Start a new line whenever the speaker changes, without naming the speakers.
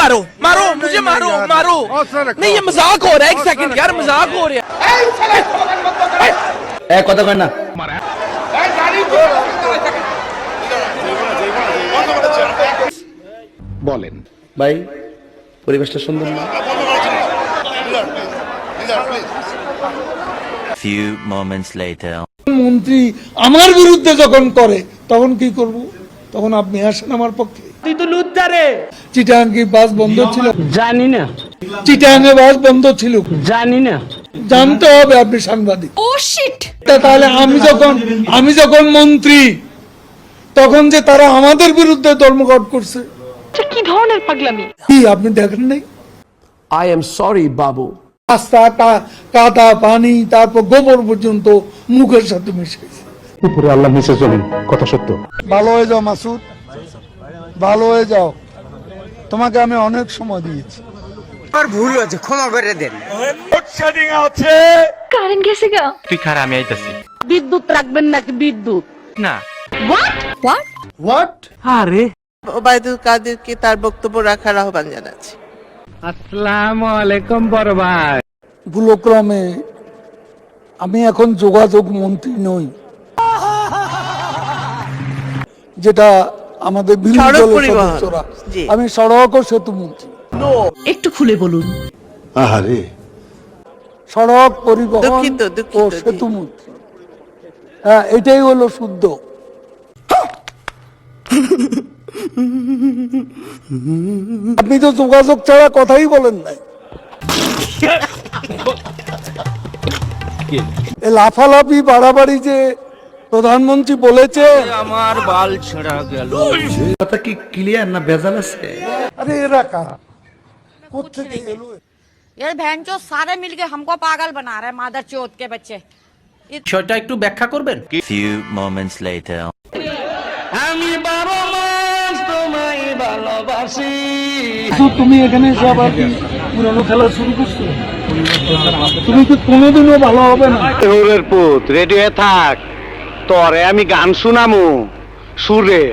मारो मारो मुझे मारो मारो नहीं ये मजाक हो रहा है एक सेकंड यार मजाक हो रहा है
এ কথা কয় না
বলেন
ভাই পরিবেশটা সুন্দর না
Few moments later.
মন্ত্রী আমার বিরুদ্ধে যখন করে তখন কি করব তখন আপনি আসেন আমার পক্ষে
তুই
বাস বন্ধ ছিল।
জানি না।
বাস বন্ধ ছিল।
জানি না।
জানতে হবে আপনি সাংবাদিক।
ও শিট
তাহলে আমি যখন আমি যখন মন্ত্রী তখন যে তারা আমাদের বিরুদ্ধে ধর্মঘট করছে।
আচ্ছা, কি ধরনের পাগলামি?
কি আপনি দেখেন নাই?
আই এম সরি বাবু।
রাস্তা কাদা পানি তারপর গোবর পর্যন্ত মুখের সাথে মিশে
উপরে আল্লাহ মিশে চলুন কথা সত্য।
ভালো হয়ে যাও মাসুদ। ভালো হয়ে যাও। তোমাকে আমি অনেক সময় দিয়েছি।
কারেন্ট গেছে গা।
তুই খারা আমি আইতাছি।
বিদ্যুৎ রাখবেন নাকি বিদ্যুৎ?
না।
হোয়াট
হোয়াট
ওবায়দুল কাদেরকে তার বক্তব্য রাখার আহ্বান জানাচ্ছি।
আসসালামু আলাইকুম বড় ভাই।
ভুলক্রমে আমি এখন যোগাযোগ মন্ত্রী নই। যেটা আমাদের বিরোধী দলের সদস্যরা। আমি সড়ক ও সেতু মন্ত্রী।
একটু খুলে বলুন।
আহারে।
সড়ক পরিবহন ও সেতু মন্ত্রী। হ্যাঁ এটাই হলো শুদ্ধ। আপনি তো যোগাযোগ ছাড়া কথাই বলেন নাই। লাফালাফি বাড়াবাড়ি যে প্রধানমন্ত্রী বলেছে
আমার বাল ছেঁড়া গেল।
কথা কি ক্লিয়ার না ভেজাল আছে?
আরে এরা কারা? কোথেকে এলো?
এর ভ্যানচো সারে মিলকে হামকো পাগল বানা রে মাদার চোদ কে বাচ্চে।
সেটা একটু ব্যাখ্যা করবেন?
ফিউ মোমেন্টস লেটার
আমি বাবা মাস তোমায় ভালোবাসি।
তুমি এখানে সব আর কি পুরনো খেলা শুরু করছ? তুমি তো কোনোদিনও ভালো হবে না।
রোলের পুত রেডি রেডিও থাক। তরে আমি গান শুনামু। সুরে।